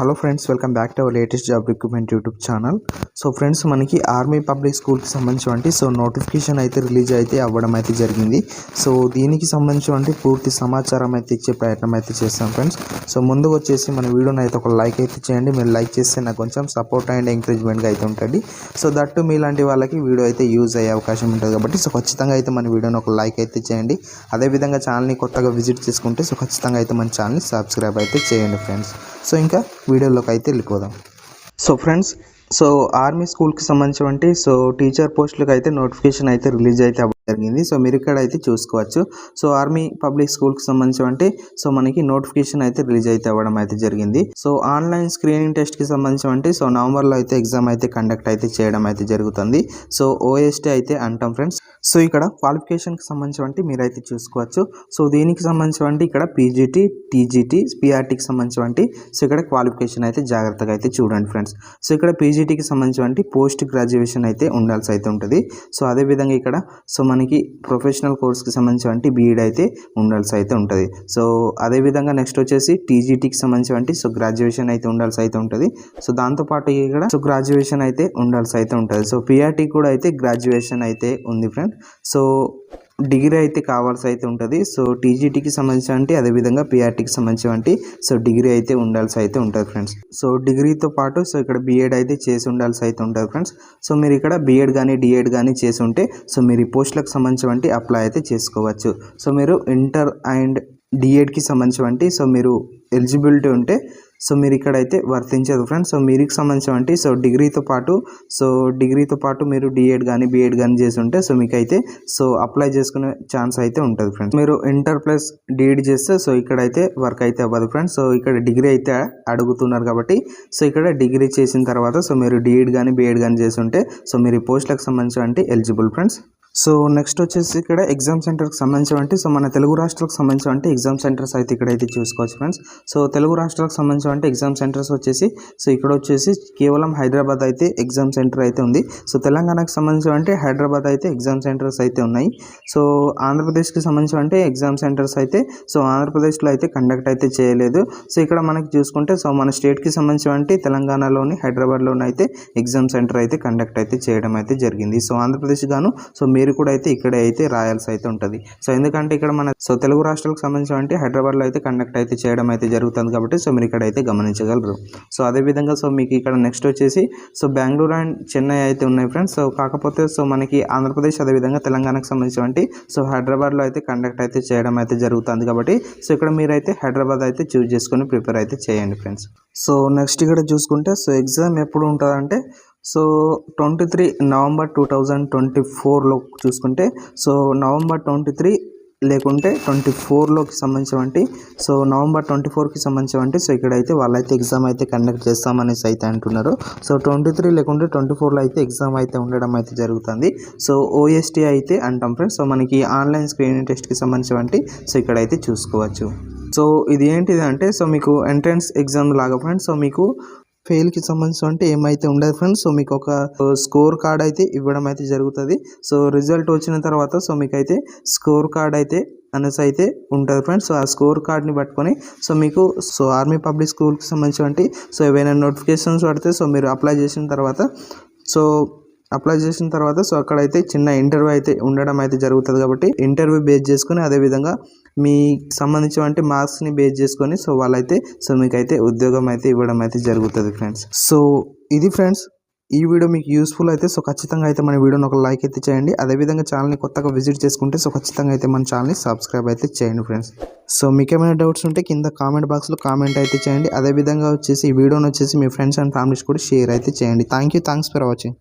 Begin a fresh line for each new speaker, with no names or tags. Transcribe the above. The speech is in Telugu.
Hello friends welcome back to our latest job recruitment YouTube channel. So friends మనకి ఆర్మీ పబ్లిక్ స్కూల్కి సంబంధించి సో నోటిఫికేషన్ అయితే రిలీజ్ అయితే అవ్వడం అయితే జరిగింది. సో దీనికి సంబంధించి పూర్తి సమాచారం అయితే ఇచ్చే ప్రయత్నం అయితే చేస్తాం ఫ్రెండ్స్. సో ముందు వచ్చేసి మన వీడియోని అయితే ఒక లైక్ అయితే చేయండి. మీరు లైక్ చేస్తే నాకు కొంచెం సపోర్ట్ అండ్ ఎంకరేజ్మెంట్గా అయితే ఉంటుంది. సో దట్టు మీలాంటి వాళ్ళకి వీడియో అయితే యూజ్ అయ్యే అవకాశం ఉంటుంది కాబట్టి సో ఖచ్చితంగా అయితే మన వీడియోని ఒక లైక్ అయితే చేయండి. అదేవిధంగా ఛానల్ని కొత్తగా విజిట్ చేసుకుంటే సో ఖచ్చితంగా అయితే మన ఛానల్ని సబ్స్క్రైబ్ అయితే చేయండి ఫ్రెండ్స్. సో ఇంకా వీడియోలోకి అయితే వెళ్ళిపోదాం. సో ఫ్రెండ్స్ సో ఆర్మీ స్కూల్కి సంబంధించి సో టీచర్ పోస్టులకు అయితే నోటిఫికేషన్ అయితే రిలీజ్ అయితే జరిగింది. సో మీరు ఇక్కడ అయితే చూసుకోవచ్చు. సో ఆర్మీ పబ్లిక్ స్కూల్కి సంబంధించి సో మనకి నోటిఫికేషన్ అయితే రిలీజ్ అయితే అవ్వడం అయితే జరిగింది. సో ఆన్లైన్ స్క్రీనింగ్ టెస్ట్కి సంబంధించి సో నవంబర్లో అయితే ఎగ్జామ్ అయితే కండక్ట్ అయితే చేయడం అయితే జరుగుతుంది. సో ఓఎస్టీ అయితే అంటాం ఫ్రెండ్స్. సో ఇక్కడ క్వాలిఫికేషన్కి సంబంధించి మీరైతే చూసుకోవచ్చు. సో దీనికి సంబంధించి ఇక్కడ పీజీటీ టీజీటీ పిఆర్టీకి సంబంధించి సో ఇక్కడ క్వాలిఫికేషన్ అయితే జాగ్రత్తగా అయితే చూడండి ఫ్రెండ్స్. సో ఇక్కడ పీజీటీకి సంబంధించి పోస్ట్ గ్రాడ్యుయేషన్ అయితే ఉండాల్సి అయితే ఉంటుంది. సో అదేవిధంగా ఇక్కడ సో మనకి ప్రొఫెషనల్ కోర్స్కి సంబంధించినటువంటి బీఈడ్ అయితే ఉండాల్సి అయితే ఉంటుంది. సో అదేవిధంగా నెక్స్ట్ వచ్చేసి టీజీటీకి సంబంధించినటువంటి సో గ్రాడ్యుయేషన్ అయితే ఉండాల్సి అయితే ఉంటుంది. సో దాంతోపాటు ఇక్కడ సో గ్రాడ్యుయేషన్ అయితే ఉండాల్సి అయితే ఉంటుంది. సో పిఆర్టీ కూడా అయితే గ్రాడ్యుయేషన్ అయితే ఉంది ఫ్రెండ్ సో డిగ్రీ అయితే కావాల్సి అయితే ఉంటుంది. సో టీజీటీకి సంబంధించి అంటే అదేవిధంగా పిఆర్టీకి సంబంధించి అంటే సో డిగ్రీ అయితే ఉండాల్సి అయితే ఉంటుంది ఫ్రెండ్స్. సో డిగ్రీతో పాటు సో ఇక్కడ బీఎడ్ అయితే చేసి ఉండాల్సి అయితే ఉంటుంది ఫ్రెండ్స్. సో మీరు ఇక్కడ బీఎడ్ కానీ డిఎడ్ కానీ చేసి ఉంటే సో మీరు ఈ పోస్టులకు సంబంధించి అప్లై అయితే చేసుకోవచ్చు. సో మీరు ఇంటర్ అండ్ డిఎడ్కి సంబంధించి సో మీరు ఎలిజిబిలిటీ ఉంటే సో మీరు ఇక్కడైతే వర్తించదు ఫ్రెండ్స్ సో మీకు సంబంధించి సో డిగ్రీతో పాటు సో డిగ్రీతో పాటు మీరు డిఎడ్ కానీ బీఎడ్ కానీ చేసి ఉంటే సో మీకు అయితే సో అప్లై చేసుకునే ఛాన్స్ అయితే ఉంటుంది ఫ్రెండ్స్ మీరు ఇంటర్ ప్లస్ డిఎడ్ చేస్తే సో ఇక్కడైతే వర్క్ అయితే అవ్వదు ఫ్రెండ్స్ సో ఇక్కడ డిగ్రీ అయితే అడుగుతున్నారు కాబట్టి సో ఇక్కడ డిగ్రీ చేసిన తర్వాత సో మీరు డిఎడ్ కానీ బీఎడ్ కానీ చేసి ఉంటే సో మీరు పోస్ట్లకు సంబంధించి అంటే ఎలిజిబుల్ ఫ్రెండ్స్ సో నెక్స్ట్ వచ్చేసి ఇక్కడ ఎగ్జామ్ సెంటర్కి సంబంధించి సో మన తెలుగు రాష్ట్రాలకు సంబంధించి ఎగ్జామ్ సెంటర్స్ అయితే ఇక్కడైతే చూసుకోవచ్చు ఫ్రెండ్స్. సో తెలుగు రాష్ట్రాలకు సంబంధించి అంటే ఎగ్జామ్ సెంటర్స్ వచ్చేసి సో ఇక్కడ వచ్చేసి కేవలం హైదరాబాద్ అయితే ఎగ్జామ్ సెంటర్ అయితే ఉంది. సో తెలంగాణకు సంబంధించి అంటే హైదరాబాద్ అయితే ఎగ్జామ్ సెంటర్స్ అయితే ఉన్నాయి. సో ఆంధ్రప్రదేశ్కి సంబంధించి అంటే ఎగ్జామ్ సెంటర్స్ అయితే సో ఆంధ్రప్రదేశ్లో అయితే కండక్ట్ అయితే చేయలేదు. సో ఇక్కడ మనకి చూసుకుంటే సో మన స్టేట్కి సంబంధించి అంటే తెలంగాణలోని హైదరాబాద్లోని అయితే ఎగ్జామ్ సెంటర్ అయితే కండక్ట్ అయితే చేయడం అయితే జరిగింది. సో ఆంధ్రప్రదేశ్ గాను సో మీరు కూడా అయితే ఇక్కడే అయితే రాయాల్సి అయితే ఉంటుంది. సో ఎందుకంటే ఇక్కడ మన సో తెలుగు రాష్ట్రాలకు సంబంధించి అంటే హైదరాబాద్లో అయితే కండక్ట్ అయితే చేయడం అయితే జరుగుతుంది కాబట్టి సో మీరు ఇక్కడ అయితే గమనించగలరు. సో అదేవిధంగా సో మీకు ఇక్కడ నెక్స్ట్ వచ్చేసి సో బెంగళూరు అండ్ చెన్నై అయితే ఉన్నాయి ఫ్రెండ్స్ సో కాకపోతే సో మనకి ఆంధ్రప్రదేశ్ అదేవిధంగా తెలంగాణకు సంబంధించి సో హైదరాబాద్లో అయితే కండక్ట్ అయితే చేయడం అయితే జరుగుతుంది కాబట్టి సో ఇక్కడ మీరైతే హైదరాబాద్ అయితే చూస్ చేసుకొని ప్రిపేర్ అయితే చేయండి ఫ్రెండ్స్ సో నెక్స్ట్ ఇక్కడ చూసుకుంటే సో ఎగ్జామ్ ఎప్పుడు ఉంటుందంటే so twenty three November two thousand twenty ఫోర్లో చూసుకుంటే సో నవంబర్ ట్వంటీ త్రీ లేకుంటే ట్వంటీ ఫోర్లోకి సంబంధించినవంటి సో నవంబర్ ట్వంటీ ఫోర్కి సంబంధించినవంటి సో ఇక్కడైతే వాళ్ళైతే ఎగ్జామ్ అయితే కండక్ట్ చేస్తామనేసి అయితే అంటున్నారు. సో ట్వంటీ త్రీ లేకుంటే ట్వంటీ ఫోర్లో అయితే ఎగ్జామ్ అయితే ఉండడం అయితే జరుగుతుంది. సో ఓఎస్టీ అయితే అంటాం ఫ్రెండ్స్. సో మనకి ఆన్లైన్ స్క్రీనింగ్ టెస్ట్కి సంబంధించినవంటి సో ఇక్కడైతే చూసుకోవచ్చు. సో ఇది ఏంటిది అంటే సో మీకు ఎంట్రన్స్ ఎగ్జామ్ లాగా ఫ్రెండ్స్. సో మీకు ఫెయిల్కి సంబంధించి అంటే ఏమైతే ఉండదు ఫ్రెండ్స్ సో మీకు ఒక uh, స్కోర్ కార్డ్ అయితే ఇవ్వడం అయితే జరుగుతుంది. సో రిజల్ట్ వచ్చిన తర్వాత సో మీకు అయితే స్కోర్ కార్డ్ అయితే అనేసి అయితే ఉంటుంది ఫ్రెండ్స్ సో ఆ స్కోర్ కార్డ్ని పట్టుకొని సో మీకు సో ఆర్మీ పబ్లిక్ స్కూల్కి సంబంధించి సో ఏవైనా నోటిఫికేషన్స్ పడితే సో మీరు అప్లై చేసిన తర్వాత సో అప్లై చేసిన తర్వాత సో అక్కడైతే చిన్న ఇంటర్వ్యూ అయితే ఉండడం అయితే జరుగుతుంది కాబట్టి ఇంటర్వ్యూ బేస్ చేసుకుని అదేవిధంగా మీ సంబంధించినటువంటి మార్క్స్ని బేస్ చేసుకొని సో వాళ్ళైతే సో మీకైతే ఉద్యోగం అయితే ఇవ్వడం అయితే జరుగుతుంది ఫ్రెండ్స్. సో ఇది ఫ్రెండ్స్ ఈ వీడియో మీకు యూస్ఫుల్ అయితే సో ఖచ్చితంగా అయితే మన వీడియోని ఒక లైక్ అయితే చేయండి. అదేవిధంగా ఛానల్ని కొత్తగా విజిట్ చేసుకుంటే సో ఖచ్చితంగా అయితే మన ఛానల్ని సబ్స్క్రైబ్ అయితే చేయండి ఫ్రెండ్స్. సో మీకు ఏమైనా డౌట్స్ ఉంటే కింద కామెంట్ బాక్స్లో కామెంట్ అయితే చేయండి. అదేవిధంగా వచ్చేసి ఈ వీడియోని వచ్చేసి మీ ఫ్రెండ్స్ అండ్ ఫ్యామిలీస్ కూడా షేర్ అయితే చేయండి. Thank you thanks for watching.